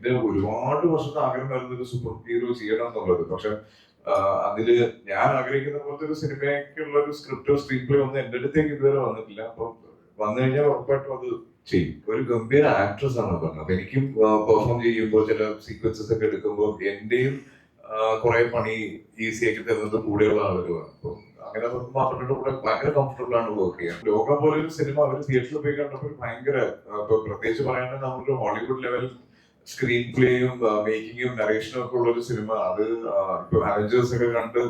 ഇത് ഒരുപാട് വർഷത്തെ ആഗ്രഹമായിരുന്നു ഒരു സൂപ്പർ ഹീറോ ചെയ്യണം എന്നുള്ളത്. പക്ഷെ അതിൽ ഞാൻ ആഗ്രഹിക്കുന്ന പോലത്തെ ഒരു സിനിമയ്ക്കുള്ള ഒരു സ്ക്രിപ്റ്റോ സ്ക്രീൻ പ്ലേ ഒന്നും എന്റെ അടുത്തേക്ക് ഇതുവരെ വന്നിട്ടില്ല. അപ്പൊ വന്നു കഴിഞ്ഞാൽ ഉറപ്പായിട്ടും അത് ചെയ്യും. ഒരു ഗംഭീര ആക്ട്രസ് ആണ് പറഞ്ഞത് അപ്പൊ എനിക്കും പെർഫോം ചെയ്യുമ്പോൾ ചില സീക്വൻസസ് ഒക്കെ എടുക്കുമ്പോൾ എന്റെയും കുറെ പണി ഈസി ആക്കി തരുന്നത് കൂടെയുള്ള ആളുകളാണ്. അപ്പം അങ്ങനെ അവരുടെ കൂടെ ഭയങ്കര കംഫർട്ടബിൾ ആണ് വർക്ക് ചെയ്യാൻ. ലോകം പോലെ ഒരു സിനിമ അവർ തിയേറ്ററിൽ പോയി കണ്ടപ്പോൾ ഭയങ്കര പ്രത്യേകിച്ച് പറയുകയാണെങ്കിൽ നമ്മുടെ ഹോളിവുഡ് ലെവൽ സ്ക്രീൻ പ്ലേയും മേക്കിങ്ങും നറേഷനും ഒക്കെ ഉള്ള ഒരു സിനിമ അത് ഇപ്പൊ അവഞ്ചേഴ്സ് ഒക്കെ കണ്ട്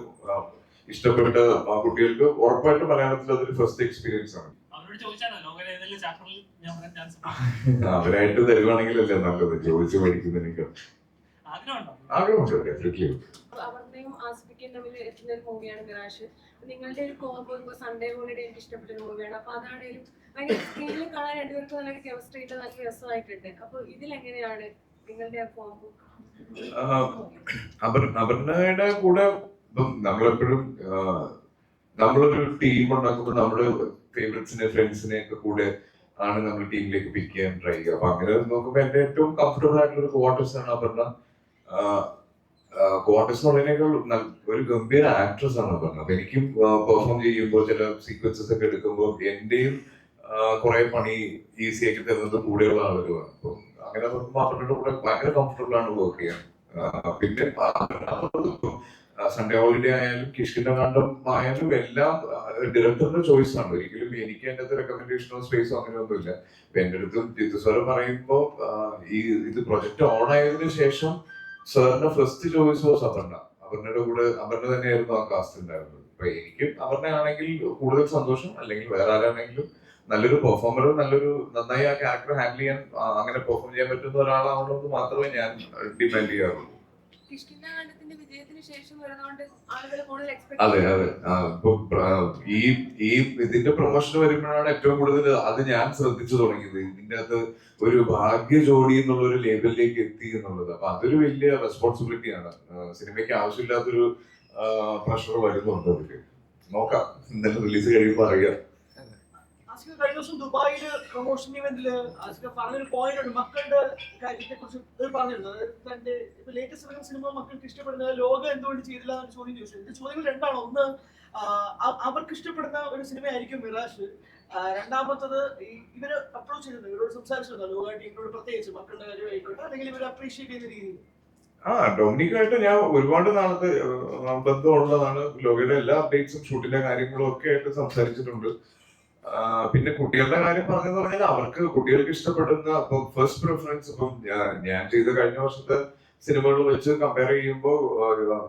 ഇഷ്ടപ്പെട്ട ആ കുട്ടികൾക്ക് ഉറപ്പായിട്ട് മലയാളത്തിൽ അതൊരു ഫസ്റ്റ് എക്സ്പീരിയൻസ് ആണ്. അവരായിട്ട് തരുവാണെങ്കിലല്ലേ നല്ലത് ചോദിച്ചു മേടിക്കുന്നതിനൊക്കെ ആഗ്രഹമുണ്ടോ? ഡെഫിനറ്റ്ലി തമ്മിൽ എത്തുന്ന ഒരു മൂവിയാണ് മിറാഷ്. നിങ്ങളുടെ ഒരു കോംബോ ഇപ്പോൾ സൺഡേ ഹോളിഡേ എനിക്ക് ഇഷ്ടപ്പെട്ട ഒരു മൂവിയാണ്. അപ്പോൾ ഭയങ്കര സ്ക്രീനിൽ കാണാൻ രണ്ടുപേർക്കും നല്ല കെമിസ്ട്രി ആയിട്ട് നല്ല രസമായിട്ടുണ്ട്. അപ്പൊ ഇതിലെങ്ങനെയാണ് നിങ്ങളുടെ അപർണയുടെ കൂടെ നമ്മളെപ്പോഴും നമ്മളൊരു ടീം ഉണ്ടാക്കുമ്പോൾ നമ്മുടെ ഫേവറേറ്റ്സിനെ ഫ്രണ്ട്സിനെ ഒക്കെ കൂടെ ആണ് നമ്മൾ ടീമിലേക്ക് പിക്ക് ചെയ്യാൻ ട്രൈ ചെയ്യുക. അപ്പൊ അങ്ങനെ നോക്കുമ്പോൾ എന്റെ ഏറ്റവും കംഫർട്ടബിൾ ആയിട്ടുള്ള ഒരു ക്വാർട്ടേഴ്സ് ആണ് അപർണ ക്വാർട്ടേഴ്സ് എന്നുള്ളതിനേക്കാൾ ന- ഒരു ഗംഭീര ആക്ട്രസ് ആണ് പറഞ്ഞത്. അപ്പൊ എനിക്കും പെർഫോം ചെയ്യുമ്പോൾ ചില സീക്വൻസസ് ഒക്കെ എടുക്കുമ്പോൾ എന്റെയും കുറെ പണി ഈസി ആക്കി തരുന്നത് കൂടെയുള്ള ആളുകളാണ്. അപ്പം അങ്ങനെ അവരുടെ കൂടെ ഭയങ്കര കംഫർട്ടബിൾ ആണ് വർക്ക് ചെയ്യാൻ. പിന്നെ സൺഡേ ഹോളിഡേ ആയാലും കിഷ്കിന്റെ കാണ്ടം ആയാലും എല്ലാം ഡയറക്ടറിന്റെ ചോയ്സ് ആണ്. ഒരിക്കലും എനിക്ക് എന്റെ അകത്ത് റെക്കമെൻഡേഷനോ സ്പേസോ അങ്ങനെയൊന്നുമില്ല എന്റെ അടുത്തും ജിത്തുസ്വരം പറയുമ്പോ പറയുമ്പോൾ ഈ ഇത് പ്രൊജക്ട് ഓൺ ആയതിനു ശേഷം സാറിന്റെ ഫസ്റ്റ് ചോയ്സ് വാസ് അപർണ. അപർണയുടെ കൂടെ അപർണ തന്നെയായിരുന്നു ആ കാസ്റ്റ് ഉണ്ടായിരുന്നത്. അപ്പൊ എനിക്ക് അപർണ ആണെങ്കിൽ കൂടുതൽ സന്തോഷം അല്ലെങ്കിൽ വേറെ ആരാണെങ്കിലും നല്ലൊരു പെർഫോമർ നല്ലൊരു നന്നായി ആ ക്യാരക്ടർ ഹാൻഡിൽ ചെയ്യാൻ അങ്ങനെ പെർഫോം ചെയ്യാൻ പറ്റുന്ന ഒരാളാവണമെന്ന് മാത്രമേ ഞാൻ ഡിപെൻഡ് ചെയ്യാറുള്ളൂ. അതെ അതെ. ഈ ഈ ഇതിന്റെ പ്രൊമോഷൻ വരുമ്പോഴാണ് ഏറ്റവും കൂടുതൽ അത് ഞാൻ ശ്രദ്ധിച്ചു തുടങ്ങിയത്. ഇതിന്റെ അകത്ത് ഒരു ഭാഗ്യ ജോഡി എന്നുള്ള ഒരു ലേബലിലേക്ക് എത്തി എന്നുള്ളത്. അപ്പൊ അതൊരു വലിയ റെസ്പോൺസിബിലിറ്റിയാണ് സിനിമയ്ക്ക് ആവശ്യമില്ലാത്തൊരു പ്രഷർ വരുന്നുണ്ട് അതിൽ. നോക്കാം. ഇന്നലെ റിലീസ് കഴിയുമ്പോൾ അറിയാം. ആസിഫ് കഴിഞ്ഞ ദിവസം ദുബായിൽ പ്രൊമോഷൻ ഇവന്റിൽ ആസിക പറഞ്ഞൊരു പോയിന്റ് ഉണ്ട്. മക്കളുടെ കാര്യത്തെ കുറിച്ച് പറഞ്ഞിരുന്നു. അതായത് തന്റെ ഇപ്പൊ ലേറ്റസ്റ്റ് ഇറങ്ങുന്ന സിനിമ മക്കൾക്ക് ഇഷ്ടപ്പെടുന്നത് ലോകം എന്തുകൊണ്ട് ചെയ്തില്ല എന്നൊരു ചോദ്യം ചോദിച്ചു. എന്റെ ചോദ്യങ്ങൾ രണ്ടാണ്. ഒന്ന് അവർക്ക് ഇഷ്ടപ്പെടുന്ന ഒരു സിനിമയായിരിക്കും മിറാഷ്. രണ്ടാമത്തത് ഇവർ അപ്രോച്ച് ചെയ്യുന്നത് ഇവരോട് സംസാരിച്ചിരുന്നു ലോകമായിട്ട് ടീമിനോട് പ്രത്യേകിച്ച് മക്കളുടെ കാര്യമായിക്കോട്ടെ അല്ലെങ്കിൽ ഇവർ അപ്രീഷിയേറ്റ് ചെയ്യുന്ന രീതിയിൽ. ആ ഡൊമിനിക്കായിട്ട് ഞാൻ ഒരുപാട് നാളത്തെ ബന്ധമുള്ളതാണ്. ലോകയുടെ എല്ലാ അപ്ഡേറ്റ്സും ഷൂട്ടിന്റെ കാര്യങ്ങളും ഒക്കെ ആയിട്ട് സംസാരിച്ചിട്ടുണ്ട്. പിന്നെ കുട്ടികളുടെ കാര്യം പറഞ്ഞെന്ന് പറഞ്ഞാൽ അവർക്ക് കുട്ടികൾക്ക് ഇഷ്ടപ്പെടുന്ന ഫസ്റ്റ് പ്രിഫറൻസ് ഇപ്പം ഞാൻ- ചെയ്ത കഴിഞ്ഞ വർഷത്തെ സിനിമകൾ വെച്ച് കമ്പയർ ചെയ്യുമ്പോൾ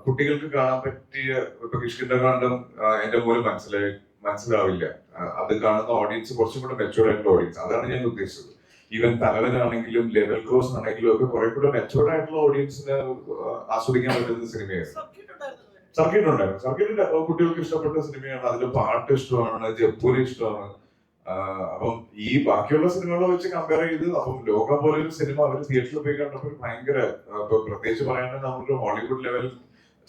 കുട്ടികൾക്ക് കാണാൻ പറ്റിയ ഇപ്പൊ കിഷ്കിന്റെ കാണ്ടം എന്റെ പോലും മനസ്സിലായി മനസ്സിലാവില്ല. അത് കാണുന്ന ഓഡിയൻസ് കുറച്ചും കൂടെ മെച്ചൂർഡ് ആയിട്ടുള്ള ഓഡിയൻസ് അതാണ് ഞാൻ ഉദ്ദേശിച്ചത്. ഈവൻ തലവനാണെങ്കിലും ലെവൽ ക്രോസ് ആണെങ്കിലും ഒക്കെ കുറെ കൂടെ മെച്ചൂർഡ് ആയിട്ടുള്ള ഓഡിയൻസിന് ആസ്വദിക്കാൻ പറ്റുന്ന സിനിമയായിരുന്നു. സർക്കിട്ട് ഉണ്ടായിരുന്നു സർക്കിട്ട് കുട്ടികൾക്ക് ഇഷ്ടപ്പെട്ട സിനിമയാണ്. അതിൽ പാട്ട് ഇഷ്ടമാണ് ജപ്പൂരി ഇഷ്ടമാണ്. അപ്പം ഈ ബാക്കിയുള്ള സിനിമകളെ വെച്ച് കമ്പയർ ചെയ്ത് അപ്പം ലോകം പോലെ ഒരു സിനിമ അവർ തിയേറ്ററിൽ പോയി കണ്ടപ്പോൾ ഭയങ്കര പ്രത്യേകിച്ച് പറയുകയാണെങ്കിൽ നമ്മുടെ ഹോളിവുഡ് ലെവൽ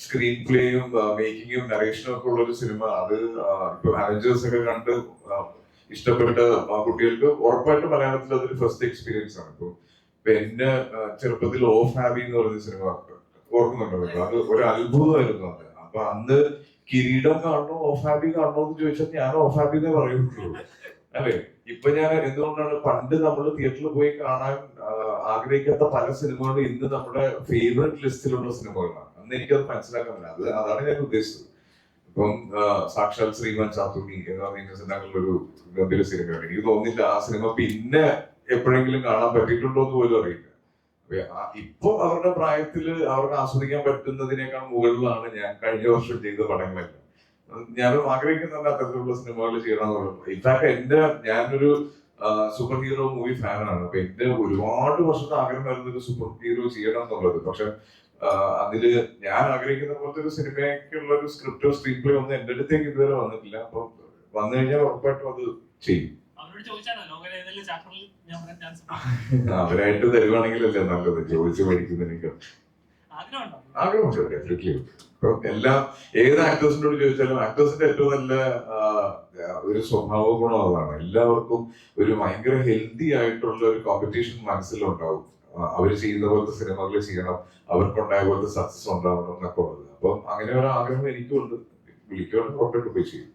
സ്ക്രീൻ പ്ലേയും മേക്കിങ്ങും നറേഷനും ഒക്കെ ഉള്ള ഒരു സിനിമ. അത് ഇപ്പൊ അവഞ്ചേഴ്സ് ഒക്കെ കണ്ട് ഇഷ്ടപ്പെട്ട കുട്ടികൾക്ക് ഉറപ്പായിട്ടും മലയാളത്തിൽ അതൊരു ഫസ്റ്റ് എക്സ്പീരിയൻസ് ആണ്. ഇപ്പൊ പിന്നെ ചെറുപ്പത്തിൽ ഓഫ് ഹാബി എന്ന് പറയുന്ന സിനിമ ഓർക്കുന്നുണ്ടോ? അത് ഒരു അത്ഭുതമായിരുന്നു അത്. അപ്പൊ അന്ന് കിരീടം കാണണോ ഓഫാബി കാണണോ എന്ന് ചോദിച്ചാൽ ഞാൻ ഓഫ് ഹാബി എന്നേ പറയുള്ളൂ. അല്ലെ? ഇപ്പൊ ഞാൻ എന്തുകൊണ്ടാണ് പണ്ട് നമ്മൾ തിയേറ്ററിൽ പോയി കാണാൻ ആഗ്രഹിക്കാത്ത പല സിനിമകളും ഇന്ന് നമ്മുടെ ഫേവറേറ്റ് ലിസ്റ്റിലുള്ള സിനിമകളാണ്. അന്ന് എനിക്കത് മനസ്സിലാക്കാൻ പറ്റില്ല അത് അതാണ് ഞാൻ ഉദ്ദേശിച്ചത്. ഇപ്പം സാക്ഷാൽ ശ്രീമാൻ ചാത്തുണ്ണി എന്ന് പറഞ്ഞ ഒരു ഗംഭീര സിനിമയാണ്. എനിക്ക് തോന്നുന്നില്ല ആ സിനിമ പിന്നെ എപ്പോഴെങ്കിലും കാണാൻ പറ്റിയിട്ടുണ്ടോ എന്ന് പോലും അറിയില്ല. ഇപ്പൊ അവരുടെ പ്രായത്തിൽ അവർക്ക് ആസ്വദിക്കാൻ പറ്റുന്നതിനേക്കാൾ മുകളിലാണ് ഞാൻ കഴിഞ്ഞ വർഷം ചെയ്ത പടങ്ങളെല്ലാം. ഞാനും ആഗ്രഹിക്കുന്നുണ്ട് അത്തരത്തിലുള്ള സിനിമകൾ ചെയ്യണമെന്നുള്ളത്. ഇൻഫാക്ട് എന്റെ ഞാനൊരു സൂപ്പർ ഹീറോ മൂവി ഫാനാണ് അപ്പൊ എന്റെ ഒരുപാട് വർഷത്തെ ആഗ്രഹമായിരുന്നു ഒരു സൂപ്പർ ഹീറോ ചെയ്യണം എന്നുള്ളത് പക്ഷെ അതിൽ ഞാൻ ആഗ്രഹിക്കുന്ന പോലത്തെ ഒരു സിനിമയ്ക്കുള്ള ഒരു സ്ക്രിപ്റ്റോ സ്ക്രീൻ പ്ലേ ഒന്നും എന്റെ അടുത്തേക്ക് ഇതുവരെ വന്നിട്ടില്ല. അപ്പൊ വന്നു കഴിഞ്ഞാൽ ഉറപ്പായിട്ടും അത് ചെയ്യും. അവരായിട്ട് തരുവാണെങ്കിലല്ലേ നല്ലത് ചോദിച്ച് മേടിക്കുന്നതിനേക്കാൾ ആഗ്രഹമുണ്ടോ? ആഗ്രഹമുണ്ട് ഡെഫിനറ്റ്ലി ഇപ്പം എല്ലാം ഏത് ആക്ടേഴ്സിനോട് ചോദിച്ചാലും ആക്ടേഴ്സിന്റെ ഏറ്റവും നല്ല ഒരു സ്വഭാവ ഗുണം അതാണ്. എല്ലാവർക്കും ഒരു ഭയങ്കര ഹെൽത്തി ആയിട്ടുള്ള ഒരു കോമ്പറ്റീഷൻ മനസ്സിലുണ്ടാവും. അവർ ചെയ്യുന്ന പോലത്തെ സിനിമകൾ ചെയ്യണം അവർക്കുണ്ടായ പോലത്തെ സക്സസ് ഉണ്ടാവണം എന്നൊക്കെ ഉള്ളത്. അപ്പം അങ്ങനെ ഒരു ആഗ്രഹം എനിക്കുണ്ട്. വിളിക്കുവാണെങ്കിൽ ഉറപ്പായിട്ട് പോയി ചെയ്യും.